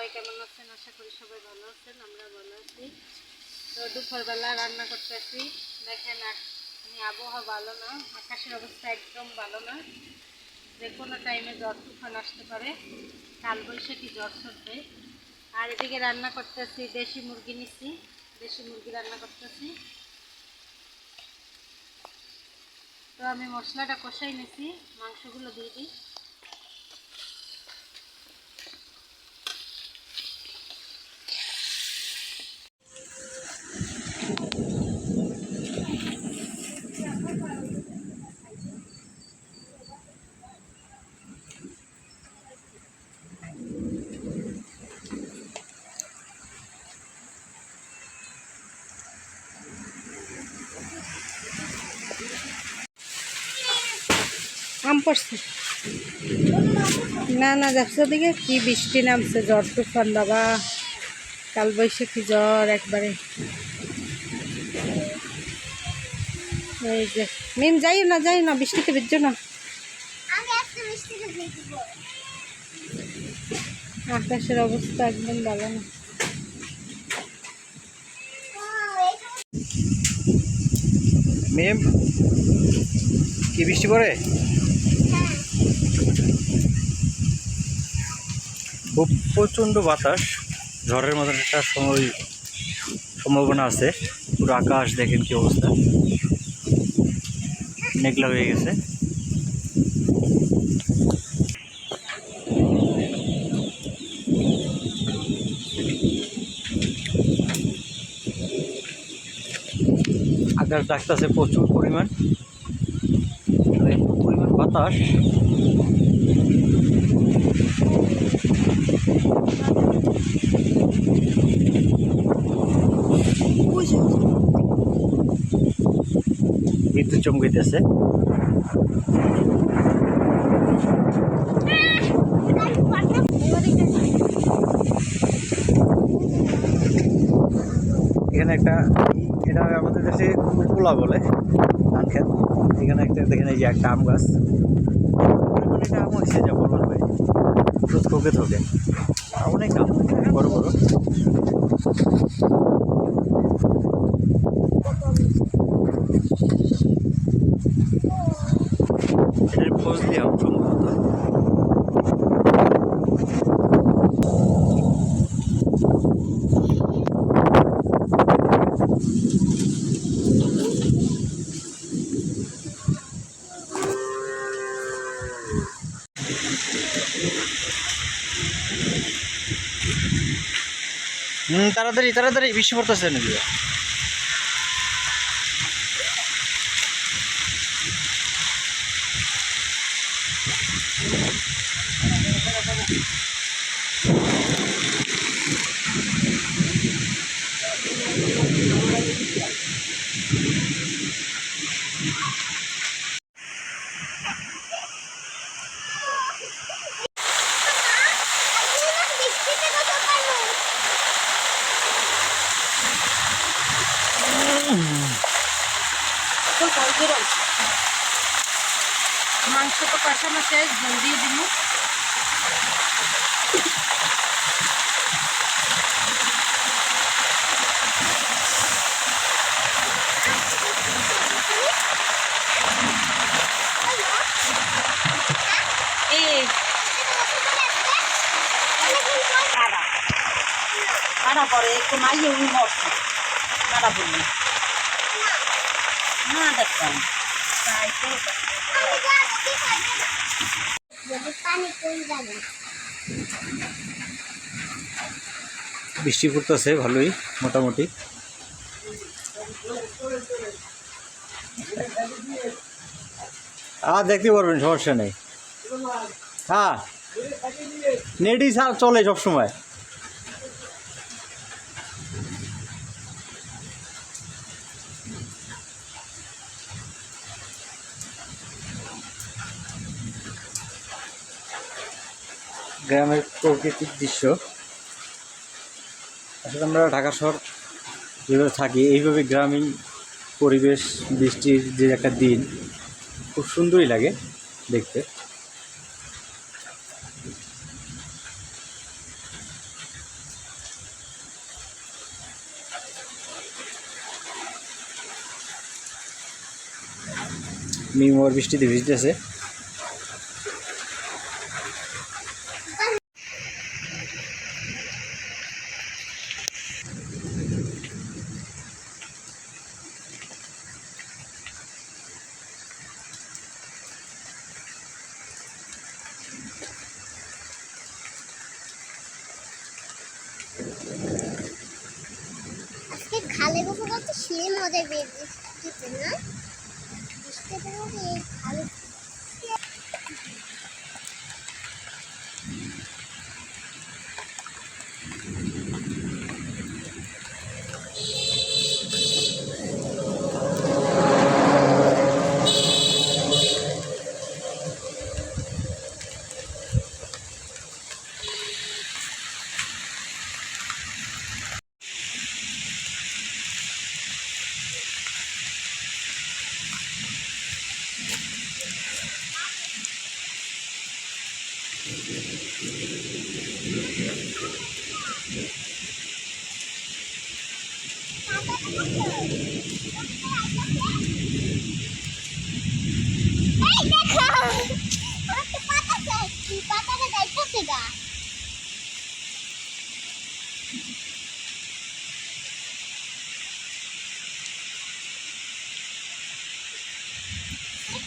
আশা করি সবাই ভালো আমরা ভালো আছি। তো দুপুরবেলা রান্না করতেছি। দেখেন আবহাওয়া ভালো না, আকাশের অবস্থা একদম ভালো না। টাইমে জ্বর তুফান কাল বৈশাখী জ্বর আর এদিকে রান্না করতেছি, দেশি মুরগি নিচ্ছি দেশি মুরগি রান্না করতেছি। তো আমি মশলাটা কষাই নিছি, মাংসগুলো দিয়ে দিই। পড়ছে? না না যাচ্ছে দিকে কি বৃষ্টি নামছে জ্বর তুফান বাবা। কাল বৈশাখী জ্বর একবারে। এই যে মিম যাইও না যাই না বৃষ্টিতে ভিজছো না? আকাশের অবস্থা একদম ভালো না। মেম? কি বৃষ্টি পড়ে? খুব প্রচণ্ড বাতাস। ঝড়ের মতন একটা সময়, সম্ভাবনা আছে। পুরো আকাশ দেখেন কি অবস্থা। মেঘলা হয়ে গেছে। আকাশ ডাকতেছে প্রচুর পরিমাণ। পরিমাণ বাতাস। বিদ্যুৎ চমকাইতেছে। এখানে একটা এটা আমাদের দেশে কুলা বলে, ধান খেত। এখানে একটা দেখেন এই যে একটা আম গাছ। এটা আম হয়েছে, যা বলার ভাই। রোজ থকে থকে অনেক আম, বড় বড়। ফজলি আম সম্ভবত। তাড়াতাড়ি তাড়াতাড়ি বৃষ্টি পড়তেছে নাকি? তো জল দিয়ে রয়েছে। মাংস তো কষানো শেষ জল দিয়ে দিব এই কারা একটু মাইয়ে উনি মরছে কারা বললি না দেখতাম তাই তো। বৃষ্টি পড়তেছে ভালোই মোটামুটি। আর দেখতে পারবেন সমস্যা নেই। হ্যাঁ নেটই চলে সবসময়। গ্রামের প্রকৃতিক দৃশ্য। আসলে আমরা ঢাকা শহর যেভাবে থাকি, এইভাবে গ্রামীণ পরিবেশ, বৃষ্টির যে একটা দিন, খুব সুন্দরই লাগে দেখতে। মিমোর বৃষ্টিতে ভিজতেছে। মজা পেয়ে বৃষ্টিতে না বৃষ্টিতে মধ্যে এই খালে এই দেখো একটা পাতা চাই পাতাটা যাইতেছে গা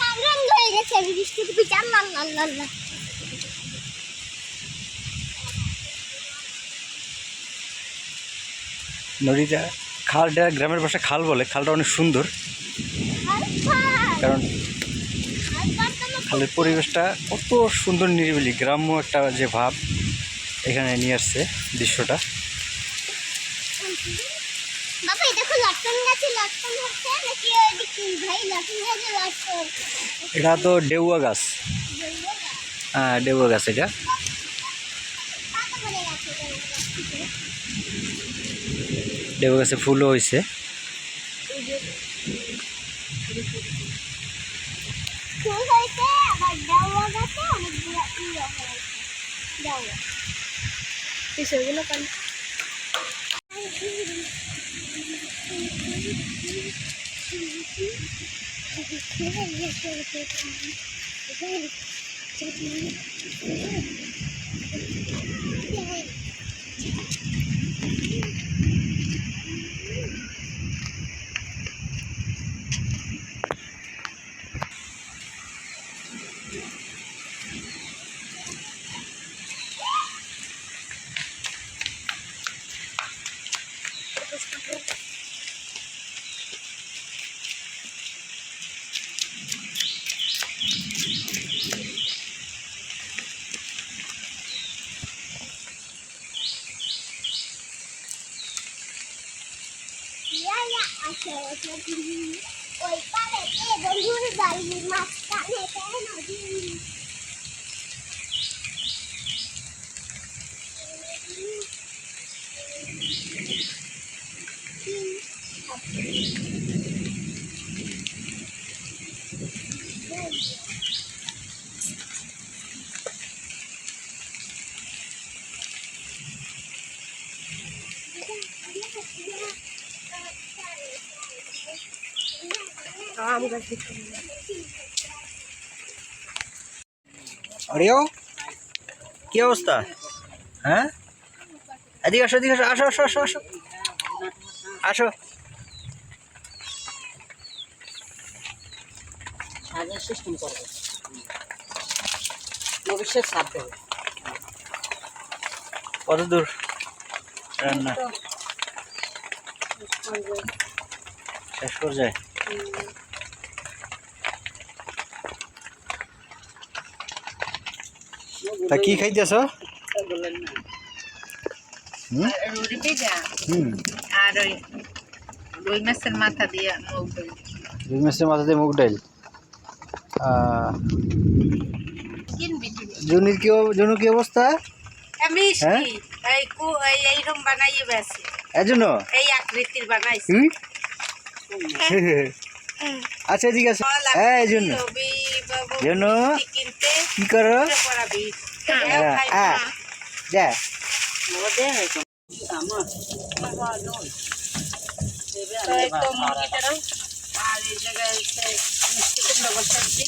কামরান হয়ে গেছে বৃষ্টিতে বিচার নদীটা খালটা গ্রামের ভাষায় খাল বলে খালটা অনেক সুন্দর। কারণ খালের পরিবেশটা কত সুন্দর নিরিবিলি গ্রাম্য একটা যে ভাব এখানে নিয়ে আসছে দৃশ্যটা। এটা তো ডেউয়া গাছ। হ্যাঁ ডেউয়া গাছ এটা। পড়ে গেছে ফুলও হয়েছে ফুল হয়েছে আবার ডাউয়া গাছে অনেকগুলো ইয়ে হয়েছে ডাউয়া সেগুলো কান ইয়া ইয়া আসে ওই পারে এ বন্ধুর বাড়ি মাঝখানে কেন নদী গাছ আরেও কি অবস্থা? হ্যাঁ? এদিকে আসো এদিকে আসো আসো আসো আসো আসো। আসো। সিস্টেম করব কত দূর? রান্না। শেষ পর্যায়ে? তা কি খাইতেছ? রুটি ভেজা আর ওই রুই মাছের মাথা দিয়ে মুগ ডাল। রুই মাছের মাথা দিয়ে মুগ জুনির কি জুনুর কি অবস্থা? হ্যাঁ? এই কু এই এইরকম বানাইয়ে বেছে। এজন্য এই আকৃতির বানাইছে। আচ্ছা ঠিক আছে। হ্যাঁ এই জন্য জন্য কি করো? উঠে পড়াবি হ্যাঁ, হ্যাঁ যা তো এই তো মুরগিটারও আর এই জায়গায় হচ্ছে মিষ্টি কুমড়া বসাচ্ছি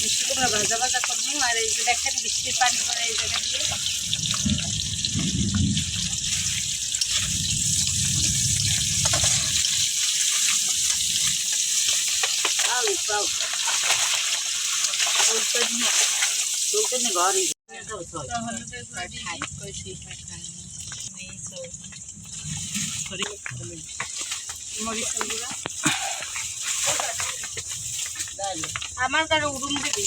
মিষ্টি কুমড়া ভাজা ভাজা করব আর এই যে দেখেন বৃষ্টির পানি করে এই জায়গা দিয়ে হলুদের গুঁড়ো দিয়ে দিই। মরিচের গুঁড়া আমার কারও উড়ুন দিবি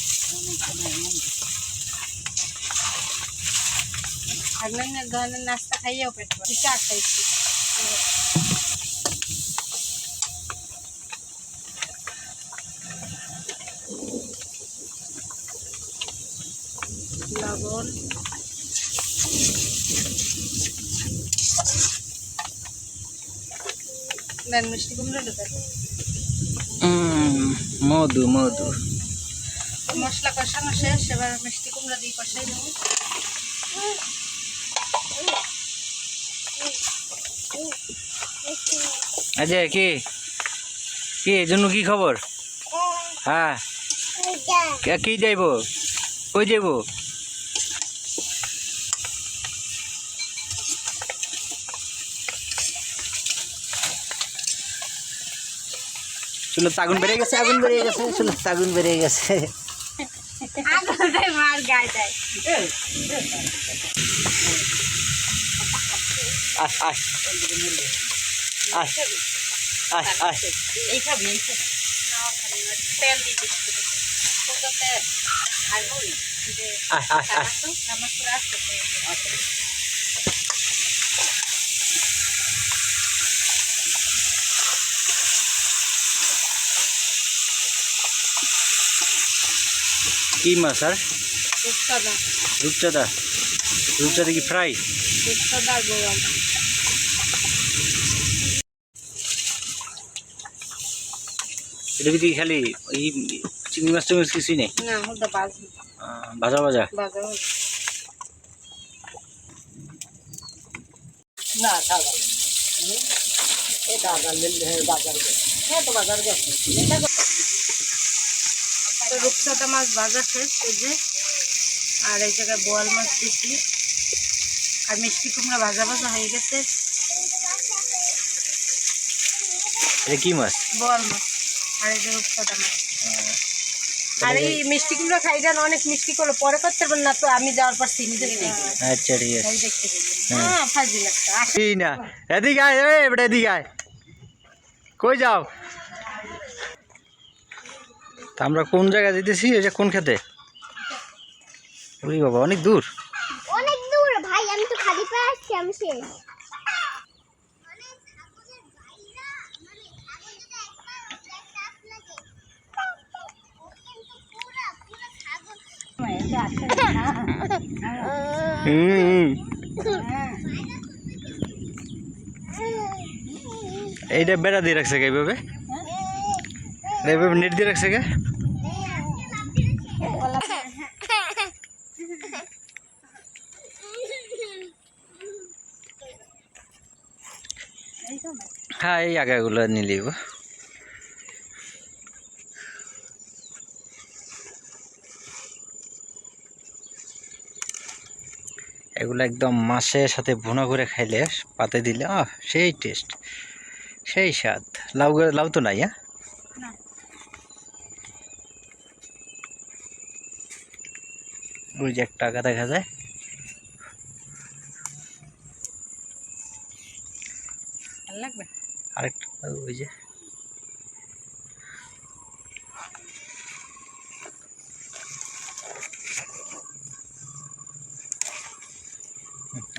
ধরনের নাস্তা খাইয়েও পেট। চা খাইছি দেন মিষ্টি মধু মধু। মশলা কষানো শেষ এবার মিষ্টি কুমড়া দিয়ে কষাই দেবো আচ্ছা কি? কি এই জন্য কি খবর? হ্যাঁ। কি যাইব? কই যাইব? চুলো আগুন বেড়ে গেছে, আগুন বেড়ে গেছে, চুলো আগুন বেড়ে গেছে। আগুনটাই মার গায়ে দেয় আস আস আস আস আস। এই খাবি এই খাবি তেল দিয়ে দিচ্ছি কত তেল আর ওই যে আস আস আস টামাটো টামাটো আছে তো। কি মাছ আর? রূপচাঁদা। রূপচাঁদা। কি ফ্রাই? এটা কি খালি এই চিংড়ি মাছ টুংড়ি মাছ কিছুই নেই? না ওটা বাজবি আহ, ভাজা ভাজা? বাজা হবে তো রূপচাঁদা মাছ ভাজা শেষ এই যে। আর এই জায়গায় বোয়াল মাছ দিচ্ছি আর মিষ্টি কুমড়া ভাজা ভাজা হয়ে গেছে। এটা কি মাছ? বোয়াল মাছ। আর এই যে রূপচাঁদা মাছ। আর এই মিষ্টি কুমড়া খাইটান অনেক মিষ্টি করল পরে করতে পারবেন না তো আমি যাওয়ার পর চিনি দেখতে আচ্ছা ঠিক আছে। দেখতে হ্যাঁ। একটা আস- এই না এদিকে আয় এ বেটা এদিকে আয়। কই যাও? আমরা কোন জায়গায় যেতেছি? এটা কোন খেতে? ওই বাবা অনেক দূর। অনেক দূর ভাই আমি তো খালি পায়ে আসছি আমি শেষ। হুম। এইটা বেড়া দিয়ে রাখছে কে এইভাবে? এইভাবে নেট দিয়ে রাখছে কে? হ্যাঁ এই আগাগুলো নিলিব এগুলো একদম মাছের সাথে ভুনা করে খাইলে পাতে দিলে আহ সেই টেস্ট সেই স্বাদ। লাউ লাউ তো নাই হ্যাঁ? ওই যে একটা টাকা দেখা যায় আরেকটা ওই যে।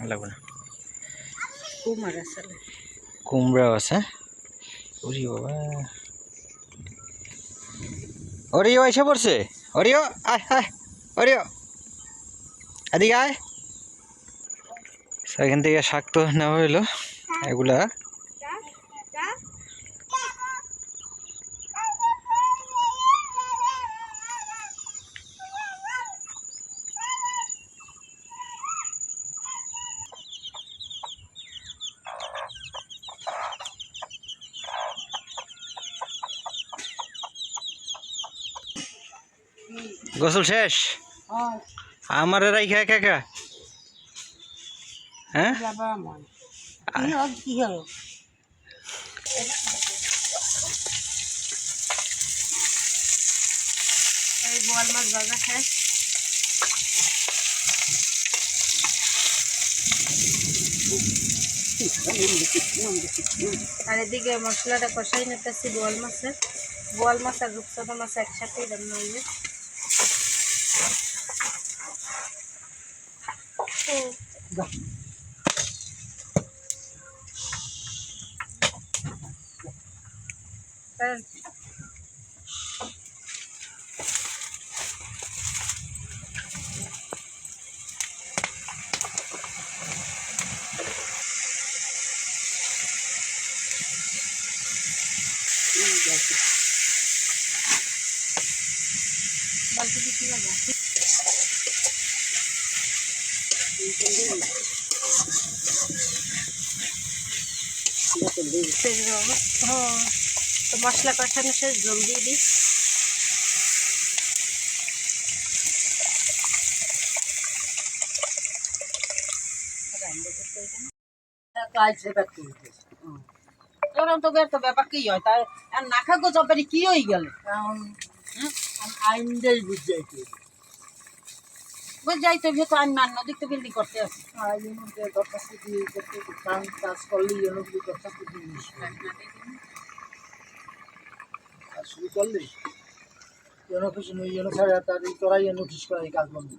লাগবে না। কুমার কুমড়া আছে। ওরে বাবা। ওরিও এসে পড়ছে। ওরিও আয় আয় ওরিও। এদিকে আয়। এখান থেকে শাক তো নেওয়া হইল এগুলা। গোসল শেষ? হ্যাঁ। আমার রাইখা একা একা? হ্যাঁ? মাছ শেষ। আর এদিকে মশলাটা কষাই নিতেছি বোয়াল মাছের। বোয়াল মাছ আর রূপসাদা মাছ একসাথেই রান্না হইবে আর বালতি মশলা কষানো শেষ জল দিয়ে দিই তো ব্যাপার কি হয় তার আর না খাগো জবারি কি হয়ে গেল আইন দেই বুঝাইতে বুঝ যাইতে হবে তো আইন মান্য দেখতে বিল্ডিং করতে আছে। মধ্যে দরখাস্ত দিয়ে করতে কাম কাজ করলেই কি দরখাস্ত দিয়ে শুরু করলে যেন কিছু নেই যেন ছাড়া তার তোরাই নোটিশ করা এই কাজ বন্ধ।